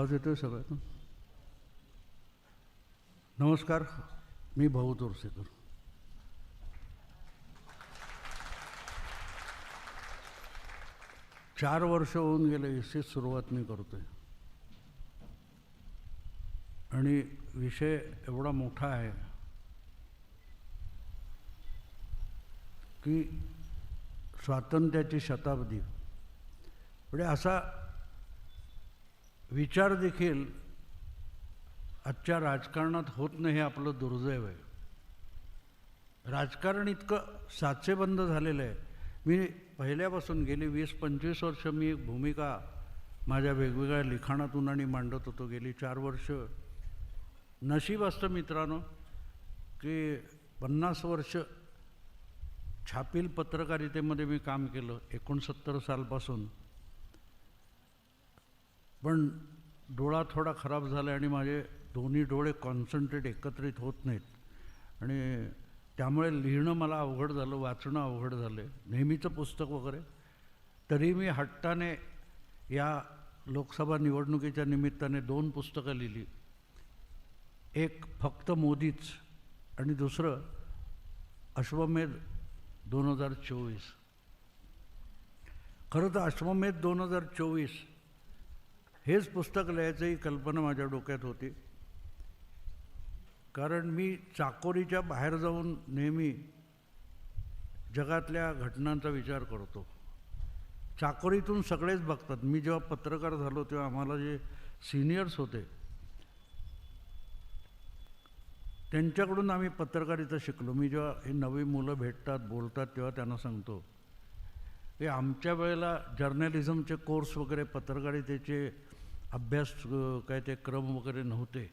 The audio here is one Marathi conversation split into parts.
आवाज येतोय सगळ्यातून? नमस्कार मी भाऊ तोरसेकर. चार वर्ष होऊन गेले एसीच सुरुवात मी करतोय. आणि विषय एवढा मोठा आहे की स्वातंत्र्याची शताब्दी. म्हणजे असा विचार देखील आजच्या राजकारणात होत नाही हे आपलं दुर्दैव आहे. राजकारण इतकं साचेबंद झालेलं आहे. मी पहिल्यापासून गेली वीस पंचवीस वर्ष मी एक भूमिका माझ्या वेगवेगळ्या लिखाणातून आणि मांडत होतो. गेली चार वर्ष नशीब असतं मित्रांनो की पन्नास वर्ष छापील पत्रकारितेमध्ये मी काम केलं. एकोणसत्तर सालपासून पण डोळा थोडा खराब झाला आणि माझे दोन्ही डोळे कॉन्सन्ट्रेट एकत्रित होत नाहीत. आणि त्यामुळे लिहिणं मला अवघड झालं वाचणं अवघड झालं नेहमीचं पुस्तक वगैरे. तरी मी हट्टाने या लोकसभा निवडणुकीच्या निमित्ताने दोन पुस्तकं लिहिली. एक फक्त मोदीच आणि दुसरं अश्वमेध दोन हजार चोवीस. खरं तर अश्वमेध दोन हजार चोवीस हेच पुस्तक लिहायचं ही कल्पना माझ्या डोक्यात होती. कारण मी चाकोरीच्या बाहेर जाऊन नेहमी जगातल्या घटनांचा विचार करतो. चाकोरीतून सगळेच बघतात. मी जेव्हा पत्रकार झालो तेव्हा आम्हाला जे सिनियर्स होते त्यांच्याकडून आम्ही पत्रकारिता शिकलो. मी जेव्हा हे नवी मुलं भेटतात बोलतात तेव्हा त्यांना सांगतो की आमच्या वेळेला जर्नलिझमचे कोर्स वगैरे पत्रकारितेचे अभ्यास काय ते क्रम वगैरे नव्हते.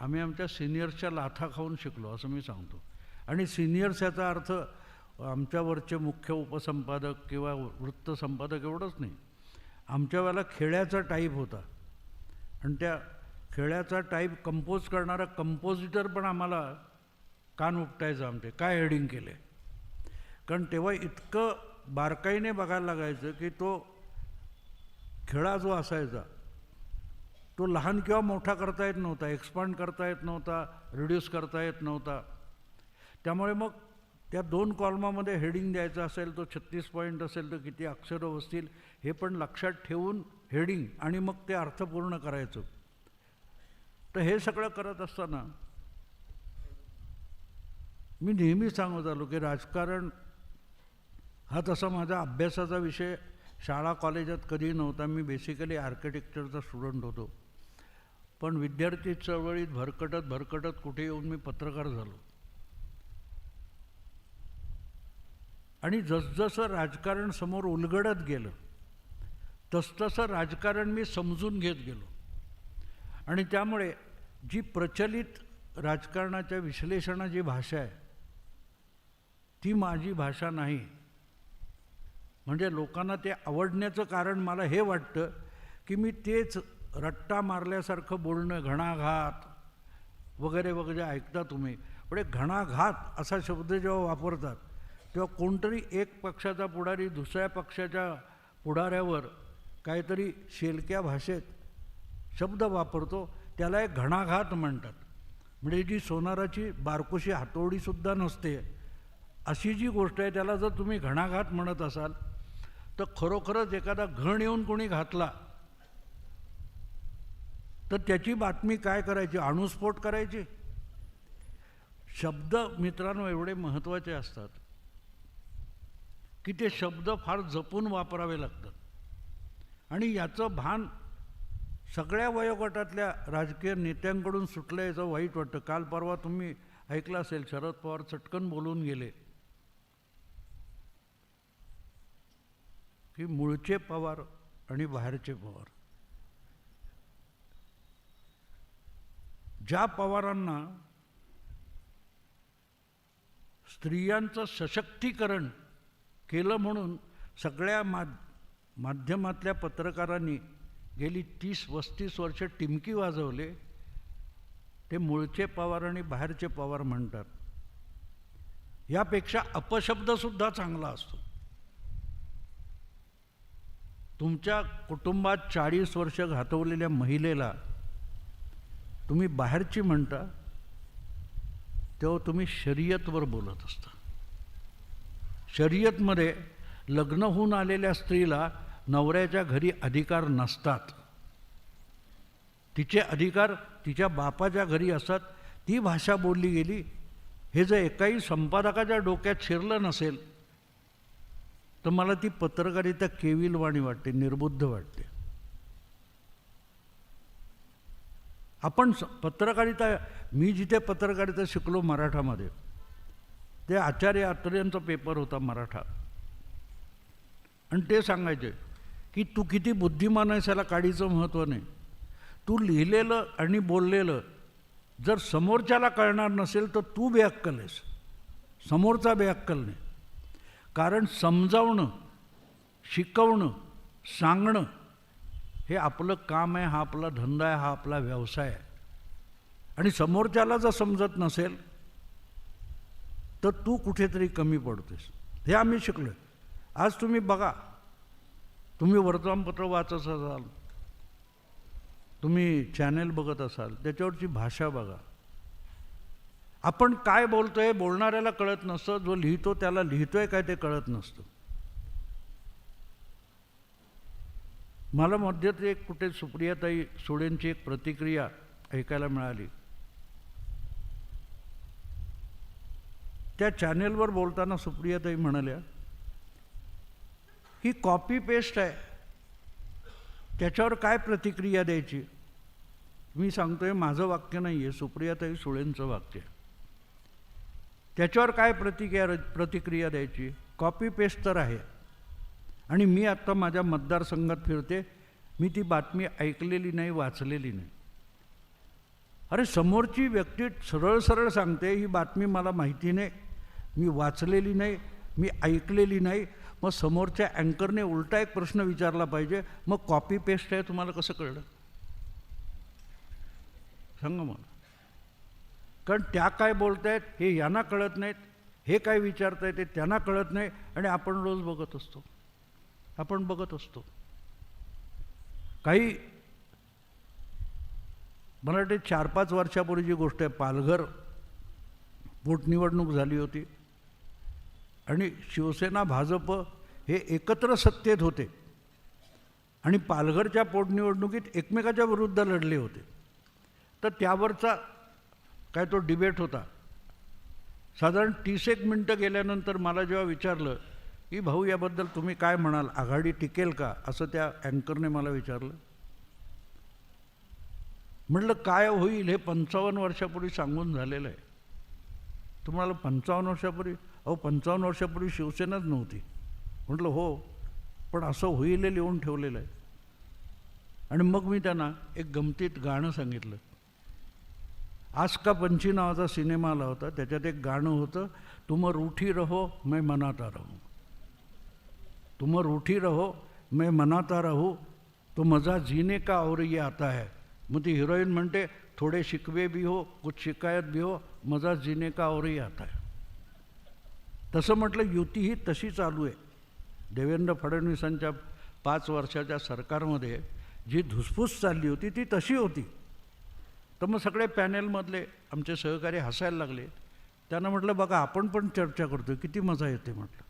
आम्ही आमच्या सिनियर्सच्या लाथा खाऊन शिकलो असं मी सांगतो. आणि सिनियर्स याचा अर्थ आमच्यावरचे मुख्य उपसंपादक किंवा वृत्तसंपादक एवढंच नाही. आमच्या वेळेला खेळ्याचा टाईप होता. आणि त्या खेळ्याचा टाईप कंपोज करणारा कंपोजिटर पण आम्हाला कान उपटायचं आमचे काय हेडिंग केले. कारण तेव्हा इतकं बारकाईने बघायला लागायचं की तो खेळा जो असायचा तो लहान किंवा मोठा करता येत नव्हता एक्सपांड करता येत नव्हता रिड्यूस करता येत नव्हता. त्यामुळे मग त्या दोन कॉलमामध्ये हेडिंग द्यायचं असेल तो छत्तीस पॉईंट असेल तर किती अक्षरं बसतील हे पण लक्षात ठेवून हेडिंग आणि मग ते अर्थपूर्ण करायचं. तर हे सगळं करत असताना मी नेहमी सांगत आलो की राजकारण हा तसा माझा अभ्यासाचा विषय. शाळा कॉलेजात कधी नव्हता. मी बेसिकली आर्किटेक्चरचा स्टुडंट होतो. पण विद्यार्थी चळवळीत भरकटत भरकटत कुठे येऊन मी पत्रकार झालो. आणि जसजसं राजकारण समोर उलगडत गेलं तसतसं राजकारण मी समजून घेत गेलो. आणि त्यामुळे जी प्रचलित राजकारणाच्या विश्लेषणाची भाषा आहे ती माझी भाषा नाही. म्हणजे लोकांना ते आवडण्याचं कारण मला हे वाटतं की मी तेच रट्टा मारल्यासारखं बोलणं घणाघात वगैरे वगैरे ऐकता तुम्ही. पण एक घणाघात असा शब्द जेव्हा वापरतात तेव्हा कोणतरी एक पक्षाचा पुढारी दुसऱ्या पक्षाच्या पुढाऱ्यावर काहीतरी शेलक्या भाषेत शब्द वापरतो त्याला एक घणाघात म्हणतात. म्हणजे जी सोनाराची बारकोशी हातोडीसुद्धा नसते. अशी जी गोष्ट आहे त्याला जर तुम्ही घणाघात म्हणत असाल तर खरोखरच एखादा घण येऊन कोणी घातला तर त्याची बातमी काय करायची? अणुस्फोट करायची? शब्द मित्रांनो एवढे महत्त्वाचे असतात की ते शब्द फार जपून वापरावे लागतात. आणि याचं भान सगळ्या वयोगटातल्या राजकीय नेत्यांकडून सुटलं याचं वाईट वाटतं. काल परवा तुम्ही ऐकलं असेल शरद पवार चटकन बोलून गेले की मूळचे पवार आणि बाहेरचे पवार. ज्या पवारांना स्त्रियांचं सशक्तीकरण केलं म्हणून सगळ्या मा माध्यमातल्या पत्रकारांनी गेली तीस पस्तीस वर्ष टिमकी वाजवले ते मूळचे पवार आणि बाहेरचे पवार म्हणतात. यापेक्षा अपशब्दसुद्धा चांगला असतो. तुमच्या कुटुंबात चाळीस वर्ष घातवलेल्या महिलेला तुम्ही बाहेरची म्हणता तेव्हा तुम्ही शर्यतवर बोलत असता. शर्यतमध्ये लग्न होऊन आलेल्या स्त्रीला नवऱ्याच्या घरी अधिकार नसतात. तिचे अधिकार तिच्या बापाच्या घरी असतात. ती भाषा बोलली गेली हे जर एकाही संपादकाच्या डोक्यात शिरलं नसेल तर मला ती पत्रकारिता केविलवाणी वाटते निर्बुद्ध वाटते. आपण स- पत्रकारिता मी जिथे पत्रकारिता शिकलो मराठामध्ये ते आचार्य आत्रेंचा पेपर होता मराठा. आणि ते सांगायचे की तू किती बुद्धिमान आहेस याला काडीचं महत्त्व नाही. तू लिहिलेलं आणि बोललेलं जर समोरच्याला कळणार नसेल तर तू बेअक्कल आहेस. समोरचा बेअक्कल नाही. कारण समजावणं शिकवणं सांगणं हे आपलं काम आहे हा आपला धंदा आहे हा आपला व्यवसाय आहे. आणि समोरच्याला जर समजत नसेल तर तू कुठेतरी कमी पडतोस. हे आम्ही शिकलो आज तुम्ही बघा तुम्ही वर्तमानपत्र वाचत असाल तुम्ही चॅनेल बघत असाल त्याच्यावरची भाषा बघा. आपण काय बोलतोय बोलणाऱ्याला कळत नसतं जो लिहितो त्याला लिहितोय काय ते कळत नसतं. मला मध्यात एक कुठे सुप्रियाताई सुळेंची एक प्रतिक्रिया ऐकायला मिळाली. त्या चॅनेलवर बोलताना सुप्रियाताई म्हणाल्या ही कॉपी पेस्ट आहे. त्याच्यावर काय प्रतिक्रिया द्यायची? मी सांगतोय माझं वाक्य नाही आहे सुप्रियाताई सुळेंचं वाक्य. त्याच्यावर काय प्रतिक्रिया प्रतिक्रिया द्यायची? कॉपी पेस्ट तर आहे. आणि मी आत्ता माझ्या मतदारसंघात फिरते मी ती बातमी ऐकलेली नाही वाचलेली नाही. अरे समोरची व्यक्ती सरळ सरळ सांगते ही बातमी मला माहिती नाही मी वाचलेली नाही मी ऐकलेली नाही. मग समोरच्या अँकरने उलटा एक प्रश्न विचारला पाहिजे मग कॉपी पेस्ट आहे तुम्हाला कसं कळलं? सांगा मला कारण त्या काय बोलत आहेत हे यांना कळत नाहीत हे काय विचारतायत ते त्यांना कळत नाही आणि आपण रोज बघत असतो. आपण बघत असतो. काही मला वाटते चार पाच वर्षापूर्वी जी गोष्ट आहे पालघर पोटनिवडणूक झाली होती. आणि शिवसेना भाजप हे एकत्र सत्तेत होते. आणि पालघरच्या पोटनिवडणुकीत एकमेकाच्या विरुद्ध लढले होते. तर त्यावरचा काय तो डिबेट होता. साधारण तीस एक मिनटं गेल्यानंतर मला जेव्हा विचारलं की भाऊ याबद्दल तुम्ही काय म्हणाल? आघाडी टिकेल का? असं त्या अँकरने मला विचारलं. म्हटलं काय होईल हे पंचावन्न वर्षापूर्वी सांगून झालेलं आहे. तुम्हाला पंचावन्न वर्षापूर्वी अहो पंचावन्न वर्षापूर्वी शिवसेनाच नव्हती. म्हटलं हो पण असं होईल हे लिहून ठेवलेलं आहे. आणि मग मी त्यांना एक गमतीत गाणं सांगितलं. आज का पंची नावाचा सिनेमा आला होता? त्याच्यात एक गाणं होतं तुम रूठी रहो मैं मनाता रहो. तुम रूठी रहो मैं मनाता राहू तो मज़ा जीने का और ये आता है। मग ती हिरोईन म्हणते थोडे शिकवे भी हो कुछ शिकायत भी हो मजा जीने का औरही आता है। तसं म्हटलं युती ही तशी चालू आहे. देवेंद्र फडणवीसांच्या पाच वर्षाच्या सरकारमध्ये जी धुसफूस चालली होती ती तशी होती. तर मग सगळे पॅनेलमधले आमचे सहकारी हसायला लागले. त्यांना म्हटलं बघा आपण पण चर्चा करतो किती मजा येते म्हटलं.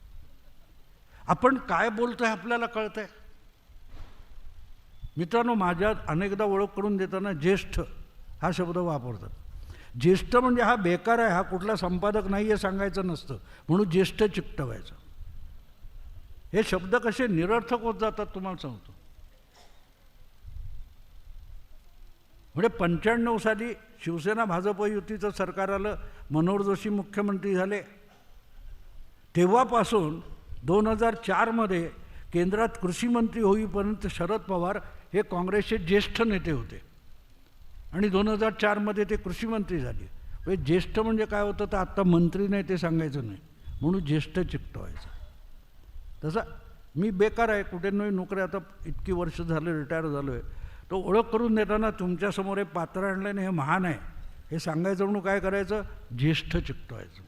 आपण काय बोलतोय आपल्याला कळतंय. मित्रांनो माझ्या अनेकदा ओळख करून देताना ज्येष्ठ हा शब्द वापरतात. ज्येष्ठ म्हणजे हा बेकार आहे हा कुठला संपादक नाही आहे सांगायचं नसतं. म्हणून ज्येष्ठ चिकटवायचं. हे शब्द कसे निरर्थक होत जातात तुम्हाला सांगतो. म्हणजे पंच्याण्णव साली शिवसेना भाजप युतीचं सरकार आलं मनोहर जोशी मुख्यमंत्री झाले. तेव्हापासून दोन हजार चारमध्ये केंद्रात कृषीमंत्री होईपर्यंत शरद पवार हे काँग्रेसचे ज्येष्ठ नेते होते. आणि दोन हजार चारमध्ये ते कृषीमंत्री झाले. म्हणजे ज्येष्ठ म्हणजे काय होतं तर आत्ता मंत्री नाही ते सांगायचं नाही. म्हणून ज्येष्ठ चिकटवायचं. तसं मी बेकार आहे कुठे नाही नोकरी आता इतकी वर्ष झालं रिटायर झालो आहे तो ओळख करून देताना तुमच्यासमोर हे पात्र आणलं हे महान आहे. हे सांगायचं म्हणून काय करायचं? ज्येष्ठ चिकटवायचं.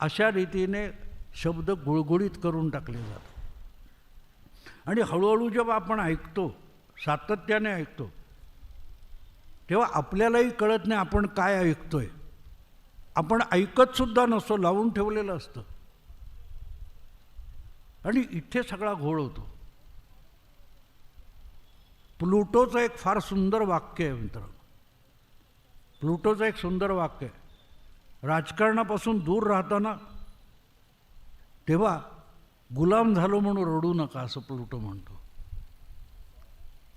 अशा रीतीने शब्द गुळगुळीत करून टाकले जातात. आणि हळूहळू जेव्हा आपण ऐकतो सातत्याने ऐकतो तेव्हा आपल्यालाही कळत नाही आपण काय ऐकतोय. आपण ऐकत सुद्धा नसतो लावून ठेवलेलं असतं. आणि इथे सगळा घोळ होतो. प्लुटोचं एक फार सुंदर वाक्य आहे मित्रांनो. प्लुटोचं एक सुंदर वाक्य आहे. राजकारणापासून दूर राहताना तेव्हा गुलाम झालो म्हणून रडू नका असं प्लुटो म्हणतो.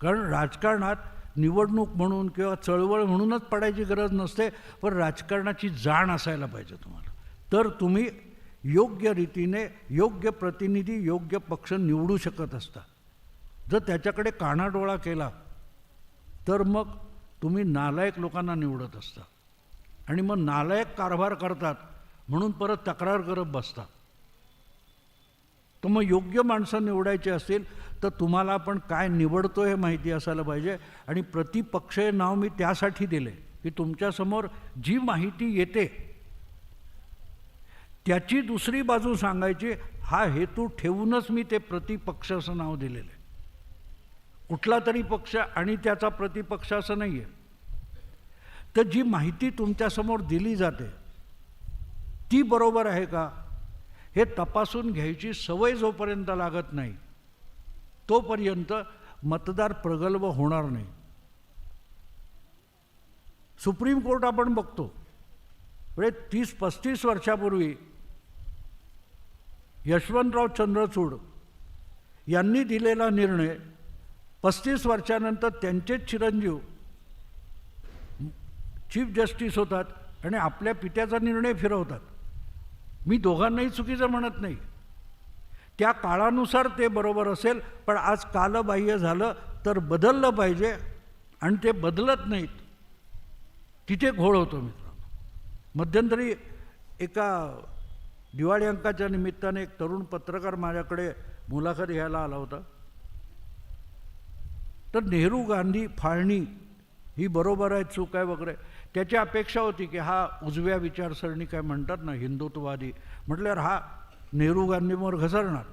कारण राजकारणात निवडणूक म्हणून किंवा चळवळ म्हणूनच पडायची गरज नसते पण राजकारणाची जाण असायला पाहिजे तुम्हाला. तर तुम्ही योग्य रीतीने योग्य प्रतिनिधी योग्य पक्ष निवडू शकत असता. जर त्याच्याकडे कानाडोळा केला तर मग तुम्ही नालायक लोकांना निवडत असता. आणि मग नालायक कारभार करतात म्हणून परत तक्रार करत बसतात. तर मग योग्य माणसं निवडायची असतील तर तुम्हाला आपण काय निवडतो हे माहिती असायला पाहिजे. आणि प्रतिपक्ष हे नाव मी त्यासाठी दिले की तुमच्यासमोर जी माहिती येते त्याची दुसरी बाजू सांगायची हा हेतू ठेवूनच मी ते प्रतिपक्ष असं नाव दिलेलं आहे. कुठला तरी पक्ष आणि त्याचा प्रतिपक्ष असं नाही आहे तर जी माहिती तुमच्यासमोर दिली जाते ती बरोबर आहे का? हे तपासून घ्यायची सवय जोपर्यंत लागत नाही तोपर्यंत मतदार प्रगल्भ होणार नाही. सुप्रीम कोर्ट आपण बघतो. म्हणजे तीस पस्तीस वर्षापूर्वी यशवंतराव चंद्रचूड यांनी दिलेला निर्णय पस्तीस वर्षानंतर त्यांचेच चिरंजीव चीफ जस्टिस होतात आणि आपल्या पित्याचा निर्णय फिरवतात. मी दोघांनाही चुकीचं म्हणत नाही. त्या काळानुसार ते बरोबर असेल पण आज कालबाह्य झालं तर बदललं पाहिजे आणि ते बदलत नाहीत. तिथे घोळ होतो मित्रांनो. मध्यंतरी एका दिवाळी अंकाच्या निमित्ताने एक तरुण पत्रकार माझ्याकडे मुलाखत घ्यायला आला होता. तर नेहरू गांधी फाळणी ही बरोबर आहे चूक आहे वगैरे. त्याची अपेक्षा होती की हा उजव्या विचारसरणी काय म्हणतात ना हिंदुत्ववादी म्हटल्यावर हा नेहरू गांधींवर घसरणार.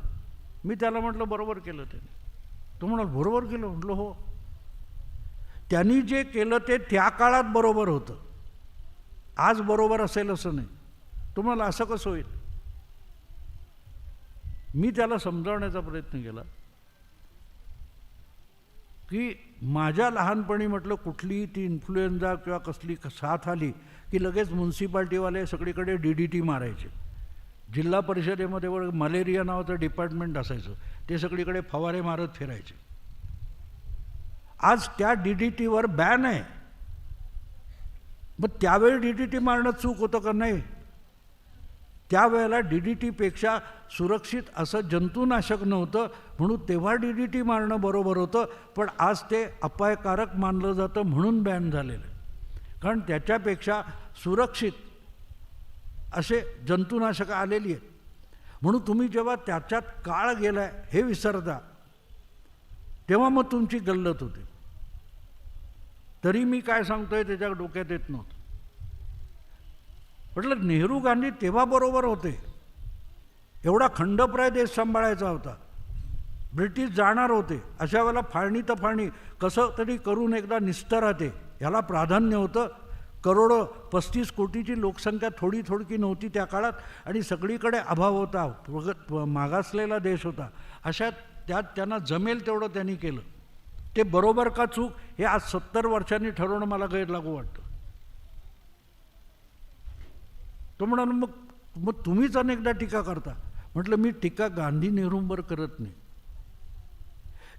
मी त्याला म्हटलं बरोबर केलं त्याने. तो म्हणाल बरोबर केलं? म्हटलं हो. त्यांनी जे केलं ते त्या काळात बरोबर होतं. आज बरोबर असेल असं नाही. तुम्हाला असं कसं होईल? मी त्याला समजावण्याचा प्रयत्न केला. की माझ्या लहानपणी म्हटलं कुठलीही ती इन्फ्लुएन्झा किंवा कसली साथ आली की लगेच म्युन्सिपाल्टीवाले सगळीकडे डी डी टी मारायचे. जिल्हा परिषदेमध्ये वर मलेरिया नावाचं डिपार्टमेंट असायचं. ते सगळीकडे फवारे मारत फिरायचे. आज त्या डी डी टीवर बॅन आहे. मग त्यावेळी डी डी टी मारणं चूक होतं का नाही? त्यावेळेला डी डी टीपेक्षा सुरक्षित असं जंतुनाशक नव्हतं म्हणून तेव्हा डी डी टी मारणं बरोबर होतं पण आज ते अपायकारक मानलं जातं म्हणून बॅन झालेलं आहे. कारण त्याच्यापेक्षा सुरक्षित असे जंतुनाशकं आलेली आहेत. म्हणून तुम्ही जेव्हा त्याच्यात काळ गेलाय हे विसरता. तेव्हा मग तुमची गल्लत होते. तरी मी काय सांगतोय त्याच्या डोक्यात येत नव्हतं. म्हटलं नेहरू गांधी तेव्हा बरोबर होते. एवढा खंडप्राय देश सांभाळायचा होता. ब्रिटिश जाणार होते. अशा वेळेला फाळणी तर फाळणी. कसं तरी करून एकदा निस्तराते ह्याला प्राधान्य होतं. करोडो पस्तीस कोटीची लोकसंख्या थोडी थोडकी नव्हती त्या काळात आणि सगळीकडे अभाव होता. प्रगत मागासलेला देश होता. अशा त्यात त्यांना जमेल तेवढं त्यांनी केलं. ते बरोबर का चूक? हे आज सत्तर वर्षांनी ठरवणं मला गैरलागू वाटतं. तो म्हणाला मग मग तुम्हीच अनेकदा टीका करता. म्हटलं मी टीका गांधी नेहरूंवर करत नाही.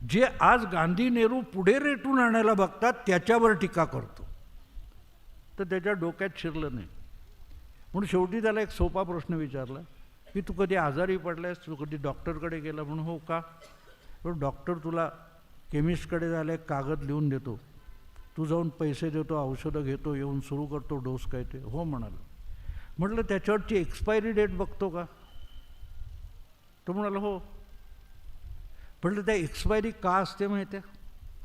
जे आज गांधी नेहरू पुढे रेटून आणायला बघतात त्याच्यावर टीका करतो. तर त्याच्या डोक्यात शिरलं नाही. म्हणून शेवटी त्याला एक सोपा प्रश्न विचारला की तू कधी आजारी पडलायस? तू कधी डॉक्टरकडे गेला म्हणून हो का? तर डॉक्टर तुला केमिस्टकडे जायला एक कागद लिहून देतो. तू जाऊन पैसे देतो औषधं घेतो येऊन सुरू करतो डोस काय ते. हो म्हणाला. म्हटलं त्याच्यावरची एक्सपायरी डेट बघतो का? तो म्हणाला हो. म्हटलं त्या एक्सपायरी का असते माहिती आहे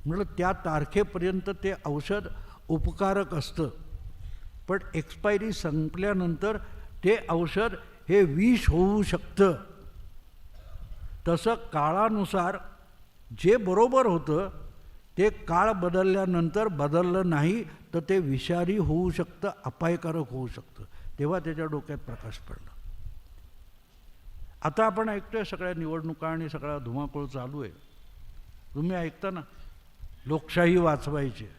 म्हटलं त्या तारखेपर्यंत ते औषध उपकारक असतं. पण एक्सपायरी संपल्यानंतर ते औषध हे विष होऊ शकतं. तसं काळानुसार जे बरोबर होतं ते काळ बदलल्यानंतर बदललं नाही तर ते विषारी होऊ शकतं अपायकारक होऊ शकतं. तेव्हा त्याच्या डोक्यात प्रकाश पडला. आता आपण ऐकतोय सगळ्या निवडणुका आणि सगळा धुमाकूळ चालू आहे. तुम्ही ऐकता ना लोकशाही वाचवायची आहे.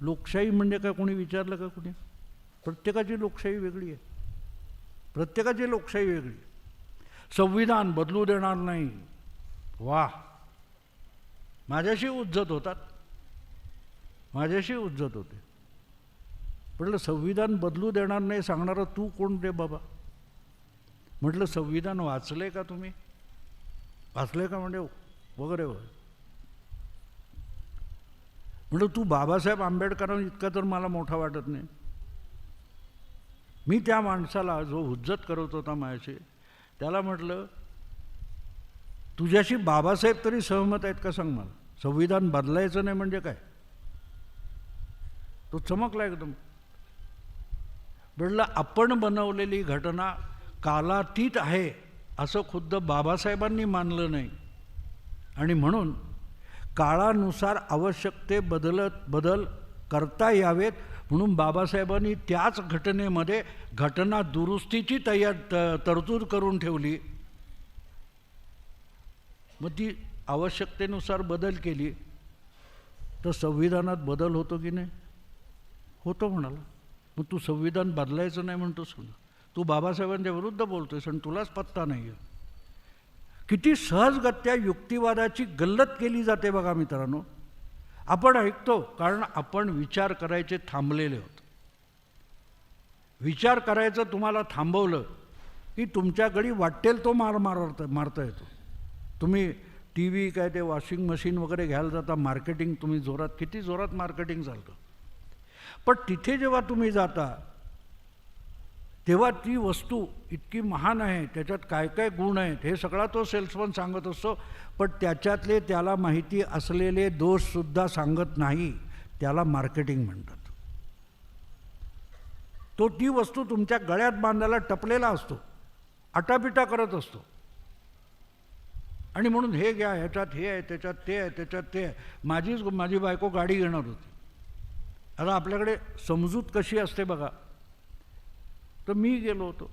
लोकशाही म्हणजे काय कोणी विचारलं का कोणी? प्रत्येकाची लोकशाही वेगळी आहे. प्रत्येकाची लोकशाही वेगळी संविधान बदलू देणार नाही. वा माझ्याशी उज्जत होतात. माझ्याशी उज्जत होते. म्हटलं संविधान बदलू देणार नाही सांगणारा तू कोण रे बाबा? म्हटलं संविधान वाचले का तुम्ही? वाचले का म्हणजे वगैरे वगैरे. म्हटलं तू बाबासाहेब आंबेडकरांना इतका तर मला मोठा वाटत नाही. मी त्या माणसाला जो हुज्जत करत होता माझ्याशी त्याला म्हटलं तुझ्याशी बाबासाहेब तरी सहमत आहेत का सांग मला? संविधान बदलायचं नाही म्हणजे काय? तो चमकला एकदम. म्हटलं आपण बनवलेली घटना कालातीत आहे असं खुद्द बाबासाहेबांनी मानलं नाही. आणि म्हणून काळानुसार आवश्यक ते बदलत बदल करता यावेत म्हणून बाबासाहेबांनी त्याच घटनेमध्ये घटना दुरुस्तीची तयार त- तरतूद करून ठेवली. मग ती आवश्यकतेनुसार बदल केली. तर संविधानात बदल होतो की नाही? होतो म्हणाला. मग तू संविधान बदलायचं नाही म्हणतोस ना तू बाबासाहेबांच्या विरुद्ध बोलतोयस आणि तुलाच पत्ता नाही आहे किती सहजगत्या युक्तिवादाची गल्लत केली जाते बघा मित्रांनो. आपण ऐकतो कारण आपण विचार करायचे थांबलेले होतो. विचार करायचं तुम्हाला थांबवलं की तुमच्याकडे वाटेल तो मार मारता मारता येतो. तुम्ही टी व्ही काय ते वॉशिंग मशीन वगैरे घ्यायला जाता मार्केटिंग तुम्ही जोरात किती जोरात मार्केटिंग चालतं? पण तिथे जेव्हा तुम्ही जाता तेव्हा ती वस्तू इतकी महान आहे त्याच्यात काय काय गुण आहेत हे सगळा तो सेल्समन सांगत असतो पण त्याच्यातले त्याला माहिती असलेले दोषसुद्धा सांगत नाही त्याला मार्केटिंग म्हणतात. तो ती वस्तू तुमच्या गळ्यात बांधायला टपलेला असतो आटापिटा करत असतो. आणि म्हणून हे घ्या ह्याच्यात हे आहे त्याच्यात ते आहे त्याच्यात ते आहे. माझीच माझी बायको गाडी घेणार होती. आता आपल्याकडे समजूत कशी असते बघा. तर मी गेलो होतो.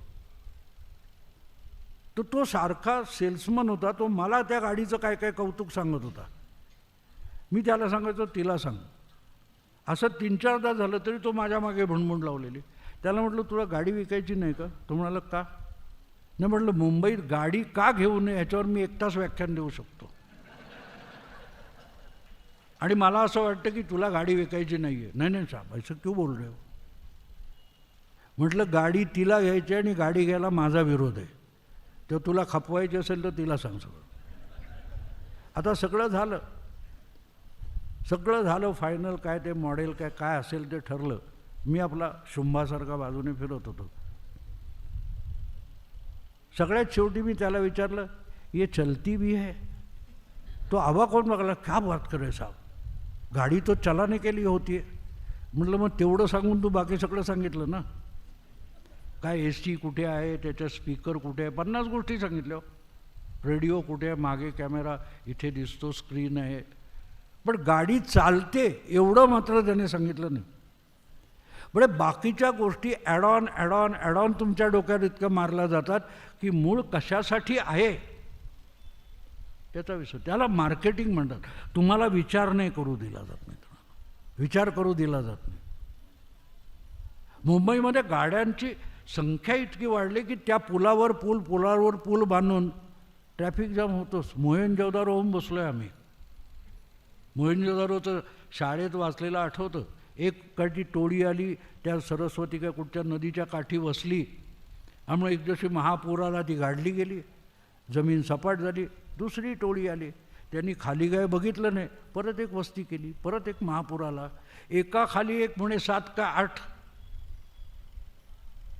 तर तो सारखा सेल्समन होता तो मला त्या गाडीचं काय काय कौतुक सांगत होता. मी त्याला सांगायचो तिला सांग. असं तीन चारदा झालं तरी तो माझ्या मागे भुणभुण लावलेली. त्याला म्हटलं तुला गाडी विकायची नाही का? तो म्हणाला का? नाही म्हटलं मुंबईत गाडी का घेऊ नये? ह्याच्यावर मी एक तास व्याख्यान देऊ शकतो. आणि मला असं वाटतं की तुला गाडी विकायची नाही आहे नाही नाही साहेब असं क्यों बोल रहे हो म्हटलं गाडी तिला घ्यायची आणि गाडी घ्यायला माझा विरोध आहे. तर तुला खपवायची असेल तर तिला सांग सगळं. आता सगळं झालं. सगळं झालं फायनल काय ते मॉडेल काय काय असेल ते ठरलं. मी आपला शुंभासारखा बाजूने फिरत होतो. सगळ्यात शेवटी मी त्याला विचारलं ये चलती भी है? तो आवा कोण बघला क्या बात करे हो साहब? गाडी तो चलाने केली होती म्हटलं मग तेवढं सांगून तू बाकी सगळं सांगितलं ना? काय एस टी कुठे आहे? त्याच्या स्पीकर कुठे आहे? पन्नास गोष्टी सांगितल्या. रेडिओ कुठे आहे? मागे कॅमेरा इथे दिसतो स्क्रीन आहे. पण गाडी चालते एवढं मात्र त्याने सांगितलं नाही. म्हणजे बाकीच्या गोष्टी add on add on add on तुमच्या डोक्यात इतकं मारल्या जातात की मूळ कशासाठी आहे? त्याचा विषय त्याला मार्केटिंग म्हणतात. तुम्हाला विचार नाही करू दिला जात मित्रांनो विचार करू दिला जात नाही. मुंबईमध्ये गाड्यांची संख्या इतकी वाढली की त्या पुलावर पूल पुलावर पूल बांधून ट्रॅफिक जाम होतोच. मोहनजोदारो होऊन बसलो आहे आम्ही मोहनजोदारोचं शाळेत वाचलेलं आठवतं. एक काठी टोळी आली त्या सरस्वती का कुठच्या नदीच्या काठी वसली. त्यामुळे एक दिवशी महापुराला ती गाडली गेली. जमीन सपाट झाली. दुसरी टोळी आली. त्यांनी खाली काय बघितलं नाही. परत एक वस्ती केली. परत एक महापूर आला एका खाली एक म्हणे सात का आठ.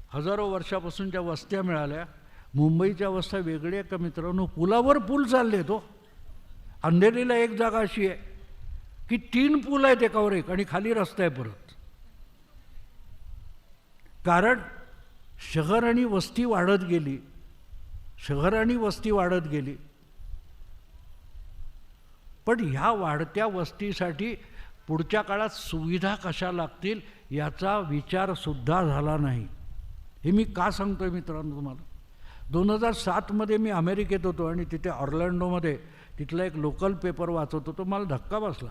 हजारो वर्षापासूनच्या वस्त्या मिळाल्या. मुंबईच्या वस्त्या वेगळ्या का मित्रांनो पुलावर पूल चालले तो. अंधेरीला एक जागा अशी आहे की तीन पूल आहेत एकावर एक आणि खाली रस्ता आहे परत. कारण शहर आणि वस्ती वाढत गेली. शहर आणि वस्ती वाढत गेली. पण ह्या वाढत्या वस्तीसाठी पुढच्या काळात सुविधा कशा लागतील याचा विचारसुद्धा झाला नाही. हे मी का सांगतो आहे मित्रांनो तुम्हाला? दोन हजार सातमध्ये मी अमेरिकेत होतो आणि तिथे ऑर्लँडोमध्ये तिथला एक लोकल पेपर वाचत होतो. मला धक्का बसला.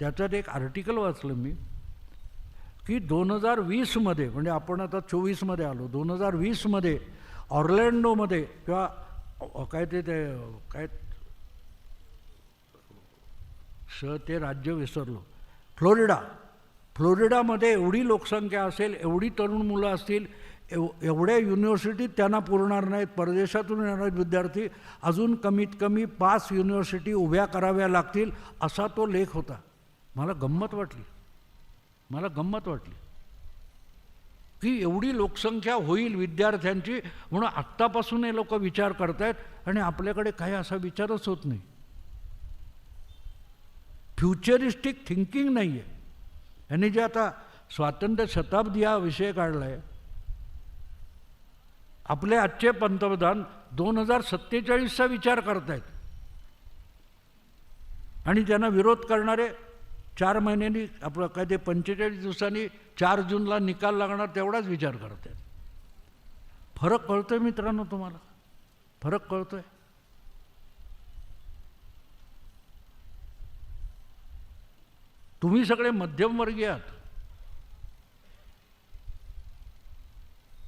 त्याच्यात एक आर्टिकल वाचलं मी की दोन हजार वीसमध्ये म्हणजे आपण आता चोवीसमध्ये आलो दोन हजार वीसमध्ये ऑर्लँडोमध्ये किंवा काय ते ते काय श ते राज्य विसरलो. फ्लोरिडा. फ्लोरिडामध्ये एवढी लोकसंख्या असेल एवढी तरुण मुलं असतील एव एवढ्या युनिव्हर्सिटीत त्यांना पुरणार नाहीत. परदेशातून येणारे विद्यार्थी अजून कमीत कमी पाच युनिव्हर्सिटी उभ्या कराव्या लागतील असा तो लेख होता. मला गंमत वाटली. मला गंमत वाटली. की एवढी लोकसंख्या होईल विद्यार्थ्यांची म्हणून आत्तापासून हे लोक विचार करतायत आणि आपल्याकडे काही असा विचारच होत नाही. फ्युचरिस्टिक थिंकिंग नाही आहे यांनी जे आता स्वातंत्र्य शताब्दी हा विषय काढला आहे आपले आजचे पंतप्रधान दोन हजार सत्तेचाळीसचा विचार करतायत आणि त्यांना विरोध करणारे चार महिन्यांनी आपलं काय ते पंचेचाळीस दिवसांनी चार जूनला निकाल लागणार तेवढाच विचार करत आहेत फरक कळतोय मित्रांनो तुम्हाला? फरक कळतोय? तुम्ही सगळे मध्यमवर्गीय आहात.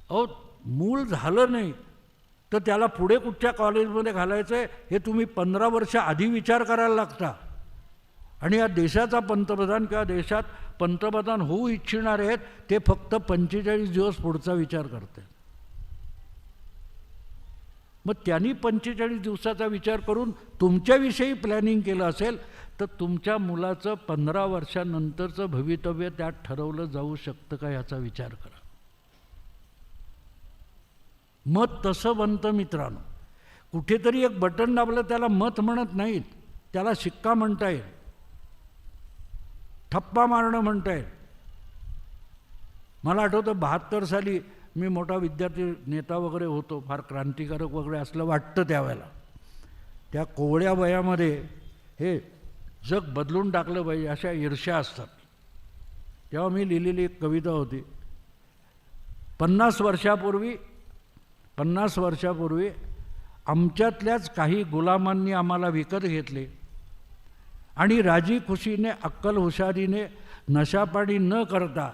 अहो मूल झालं नाही तर त्याला पुढे कुठच्या कॉलेजमध्ये घालायचं आहे हे तुम्ही पंधरा वर्ष आधी विचार करायला लागता. आणि या देशाचा पंतप्रधान किंवा देशात पंतप्रधान होऊ इच्छिणारे आहेत ते फक्त पंचेचाळीस दिवस पुढचा विचार करते. मग त्यांनी पंचेचाळीस दिवसाचा विचार करून तुमच्याविषयी प्लॅनिंग केलं असेल तर तुमच्या मुलाचं पंधरा वर्षानंतरचं भवितव्य त्यात ठरवलं जाऊ शकतं का याचा विचार करा. मत तसं बनतं मित्रांनो. कुठेतरी एक बटन दाबलं त्याला मत म्हणत नाहीत. त्याला शिक्का म्हणता येईल. ठप्पा मारणं म्हणता येईल. मला आठवतं बहात्तर साली मी मोठा विद्यार्थी नेता वगैरे होतो. फार क्रांतिकारक वगैरे असलं वाटतं त्यावेळेला. त्या कोवळ्या वयामध्ये हे जग बदलून टाकलं पाहिजे अशा ईर्ष्या असतात. तेव्हा मी लिहिलेली एक कविता होती. पन्नास वर्षापूर्वी पन्नास वर्षापूर्वी आमच्यातल्याच काही गुलामांनी आम्हाला विकत घेतले. आणि राजी खुशीने अक्कल हुशारीने नशापाणी न करता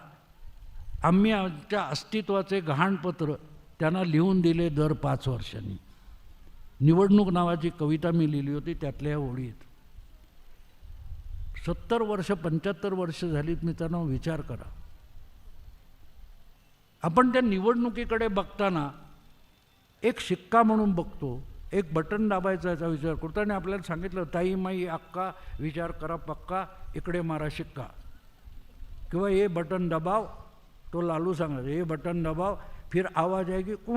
आम्ही आमच्या अस्तित्वाचे गहाणपत्र त्यांना लिहून दिले दर पाच वर्षांनी. निवडणूक नावाची कविता मी लिहिली होती त्यातल्या ओळीत. सत्तर वर्ष पंच्याहत्तर वर्ष झालीत मित्रांनो विचार करा. आपण त्या निवडणुकीकडे बघताना एक शिक्का म्हणून बघतो एक बटन दाबायचा याचा विचार करतो आणि आपल्याला सांगितलं ताई माई अक्का विचार करा पक्का इकडे मारा शिक्का. किंवा हे बटन दबाव. तो लालू सांगायचा हे बटन दबाव. फिर आवाज आहे की कू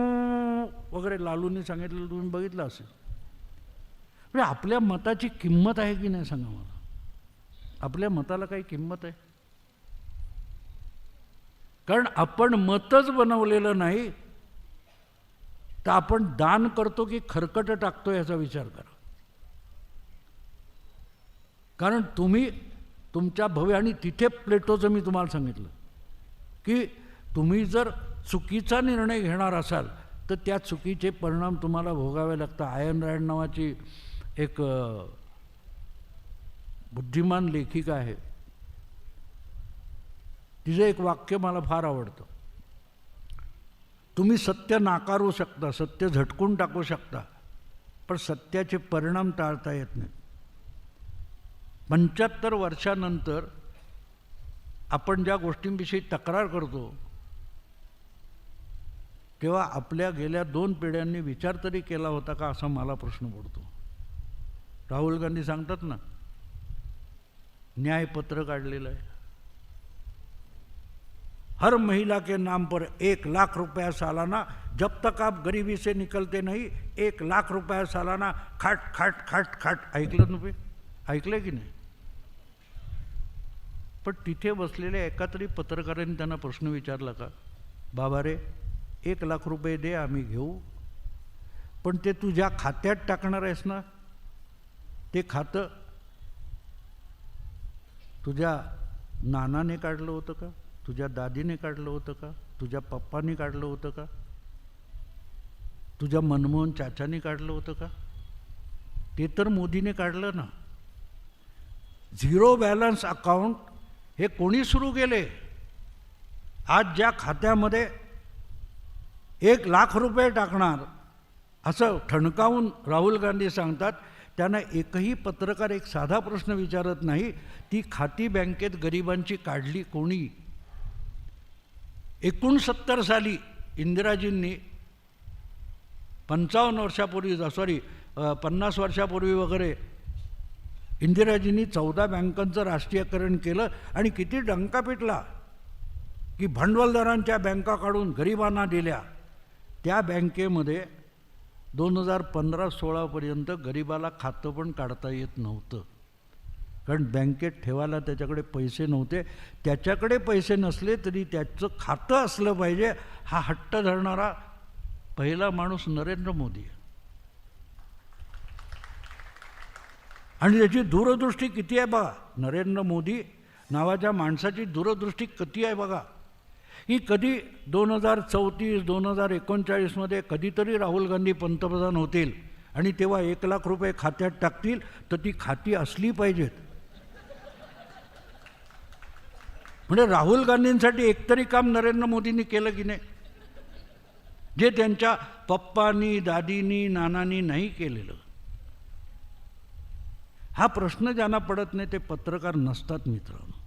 वगैरे. लालूंनी सांगितलं तुम्ही बघितलं असेल. म्हणजे आपल्या मताची किंमत आहे की नाही सांगा मला? आपल्या मताला काही किंमत आहे? कारण आपण मतच बनवलेलं नाही तर आपण दान करतो की खरकट टाकतो याचा विचार करा. कारण तुम्ही तुमच्या भव्य आणि तिथे प्लेटोचं मी तुम्हाला सांगितलं की तुम्ही जर चुकीचा निर्णय घेणार असाल तर त्या चुकीचे परिणाम तुम्हाला भोगावे लागतात. आयन रायड नावाची एक बुद्धिमान लेखिका आहे. तिचं एक वाक्य मला फार आवडतं. तुम्ही सत्य नाकारू शकता सत्य झटकून टाकू शकता पण सत्याचे परिणाम टाळता येत नाही. पंच्याहत्तर वर्षानंतर आपण ज्या गोष्टींविषयी तक्रार करतो तेव्हा आपल्या गेल्या दोन पिढ्यांनी विचार तरी केला होता का असा मला प्रश्न पडतो. राहुल गांधी सांगतात ना न्यायपत्र काढलेलं आहे. हर महिला के नाम पर एक लाख रुपया सालाना जब तक आप गरीबी से निकलते नहीं एक लाख रुपया सालाना खाट खाट खाट खाट ऐकलं तुम्ही? ऐकलं की नाही? पण तिथे बसलेल्या एका तरी पत्रकारांनी त्यांना प्रश्न विचारला का? बाबा रे एक लाख रुपये दे आम्ही घेऊ. पण ते तुझ्या खात्यात टाकणार आहेस ना? ते खातं तुझ्या नानाने काढलं होतं का? तुझ्या दादीने काढलं होतं का? तुझ्या पप्पाने काढलं होतं का? तुझ्या मनमोहन चाचाने काढलं होतं का? ते तर मोदीने काढलं ना. झिरो बॅलन्स अकाउंट हे कोणी सुरू केले? आज ज्या खात्यामध्ये एक लाख रुपये टाकणार असं ठणकावून राहुल गांधी सांगतात त्यांना एकही पत्रकार एक साधा प्रश्न विचारत नाही ती खाती बँकेत गरिबांची काढली कोणी? एकोणसत्तर साली इंदिराजींनी पंचावन्न वर्षापूर्वी सॉरी पन्नास वर्षापूर्वी वगैरे इंदिराजींनी चौदा बँकांचं राष्ट्रीयकरण केलं आणि किती डंका पिटला की भांडवलदारांच्या बँका काढून गरिबांना दिल्या. त्या बँकेमध्ये दोन हजार पंधरा सोळापर्यंत गरिबाला खातं पण काढता येत नव्हतं. कारण बँकेत ठेवायला त्याच्याकडे पैसे नव्हते. त्याच्याकडे पैसे नसले तरी त्याचं खातं असलं पाहिजे हा हट्ट धरणारा पहिला माणूस नरेंद्र मोदी आहे. आणि त्याची दूरदृष्टी किती आहे बघा? नरेंद्र मोदी नावाच्या माणसाची दूरदृष्टी किती आहे बघा? की कधी दोन हजार चौतीस दोन हजार एकोणचाळीसमध्ये कधीतरी राहुल गांधी पंतप्रधान होतील आणि तेव्हा एक लाख रुपये खात्यात टाकतील तर ती खाती असली पाहिजेत. म्हणजे राहुल गांधींसाठी एकतरी काम नरेंद्र मोदींनी केलं की नाही? जे त्यांच्या पप्पानी दादीनी नानानी नाही केलेलं. हा प्रश्न ज्यांना पडत नाही ते पत्रकार नसतात मित्रांनो